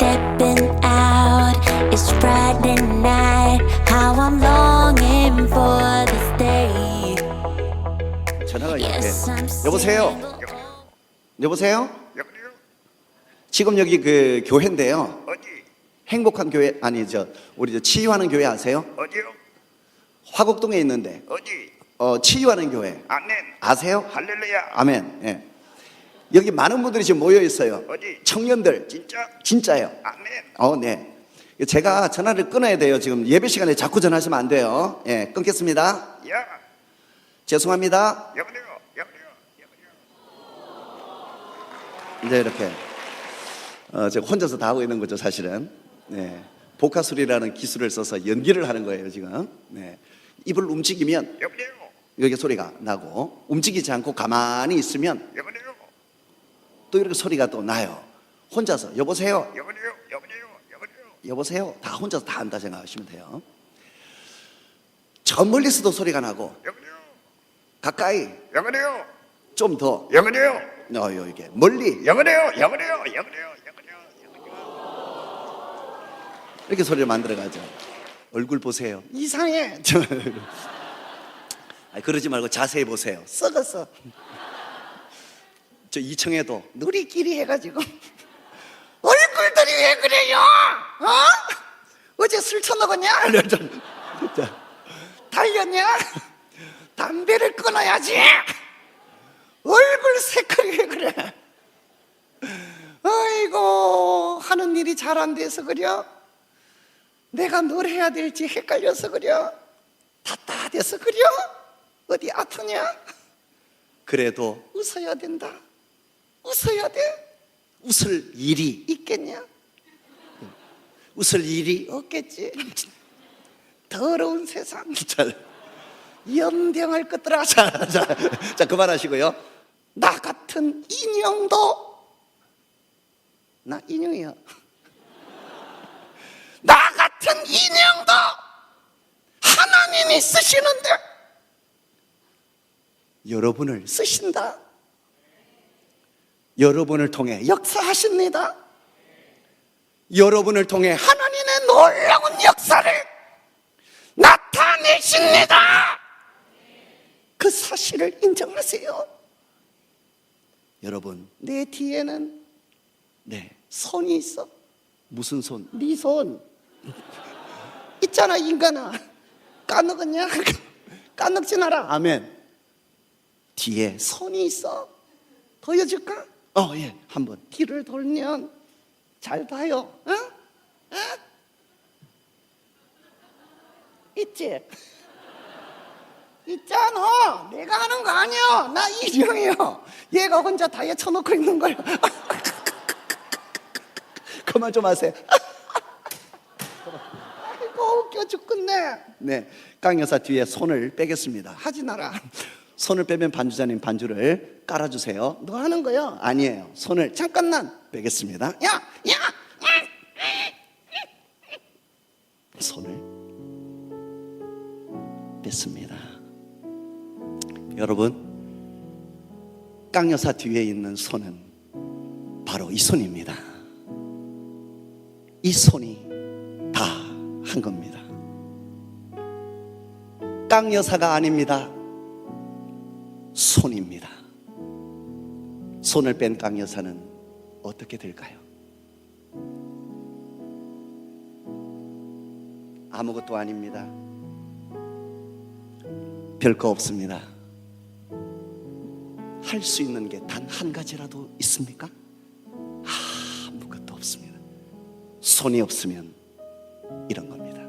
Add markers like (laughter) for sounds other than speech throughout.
Stepping out, it's Friday night. How I'm longing for this day. 전화가 이렇게. Yes, I'm 네. 여보세요. single. 여보세요. 여보세요? 지금 여기 그 교회인데요. 어디? 행복한 교회 아니 저 우리 저 치유하는 교회 아세요? 어디요? 화곡동에 있는데 어디? 어 치유하는 교회 아멘. 아세요? 할렐루야. 아멘. 예. 여기 많은 분들이 지금 모여 있어요. 어디? 청년들 진짜? 진짜요. 아멘. 어, 네. 제가 전화를 끊어야 돼요. 지금 예배 시간에 자꾸 전화하시면 안 돼요. 예, 끊겠습니다. 야, 죄송합니다. 여보세요. 여보세요. 여보세요. 이제 이렇게 어, 제가 혼자서 다 하고 있는 거죠, 사실은. 네. 복화술이라는 기술을 써서 연기를 하는 거예요, 지금. 네. 입을 움직이면 여보세요. 여기 소리가 나고 움직이지 않고 가만히 있으면 여보세요. 또 이렇게 소리가 또 나요. 혼자서 여보세요. 여보세요. 여보세요. 여보세요. 여보세요. 다 혼자서 다 한다 생각하시면 돼요. 저 멀리서도 소리가 나고 여보세요. 가까이 여보세요. 좀 더. 여보세요. 어, 이게 멀리 여보세요. 여보세요. 여보세요. 여보세요. 이렇게 소리를 만들어 가죠. 얼굴 보세요. 이상해. 저- (laughs) 아니, 그러지 말고 자세히 보세요. 썩었어. 저 2층에도 누리끼리 해가지고 (laughs) 얼굴들이 왜 그래요? 어? 어제 술 처먹었냐? 자, 달렸냐? 담배를 끊어야지. 얼굴 색깔이 왜 그래? 아이고 하는 일이 잘 안 돼서 그려. 내가 뭘 해야 될지 헷갈려서 그려. 답답해서 그려. 어디 아프냐? 그래도 웃어야 된다. 웃어야 돼. 웃을 일이 있겠냐? 웃을 일이 없겠지. 더러운 세상. 자, 염병할 것들아. (laughs) 자, 자, 자, 그만하시고요. 나 같은 인형도 나 인형이야. 나 같은 인형도 하나님이 쓰시는데 여러분을 쓰신다. 여러분을 통해 역사하십니다. 여러분을 통해 하나님의 놀라운 역사를 나타내십니다. 그 사실을 인정하세요. 여러분, 내 뒤에는 네 손이 있어. 무슨 손? 네 손. 있잖아 인간아. 까먹었냐? (laughs) 까먹지 마라. 아멘. 뒤에 손이 있어. 보여줄까? 어, 예, 한번. 뒤를 돌면 잘 봐요. 어? 어? 있지? 있잖아. 내가 하는 거 아니야. 나 이정이요. 얘가 혼자 다이어 쳐놓고 있는 거야. (laughs) 그만 좀 하세요. (laughs) 아이고 웃겨 죽겠네. 네, 강 여사 뒤에 손을 빼겠습니다. 하지 마라. 손을 빼면 반주자님 반주를 깔아주세요. 너 하는 거요? 아니에요. 손을 잠깐만 빼겠습니다. 야, 야, 손을 뺐습니다. 여러분, 깡 여사 뒤에 있는 손은 바로 이 손입니다. 이 손이 다 한 겁니다. 깡 여사가 아닙니다. 손입니다. 손을 뺀 깡 여사는 어떻게 될까요? 아무것도 아닙니다. 별거 없습니다. 할 수 있는 게 단 한 가지라도 있습니까? 아무것도 없습니다. 손이 없으면 이런 겁니다.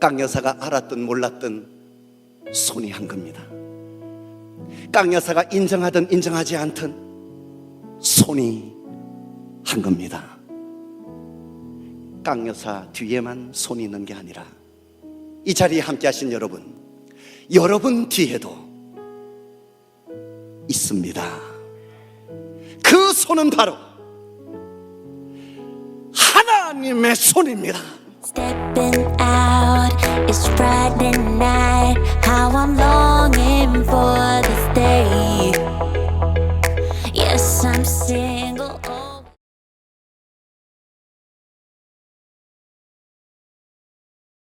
깡 여사가 알았든 몰랐든 손이 한 겁니다. 깡 여사가 인정하든 인정하지 않든 손이 한 겁니다. 깡 여사 뒤에만 손이 있는 게 아니라 이 자리에 함께 하신 여러분, 여러분 뒤에도 있습니다. 그 손은 바로 하나님의 손입니다. It's Friday night, how I'm longing for this day.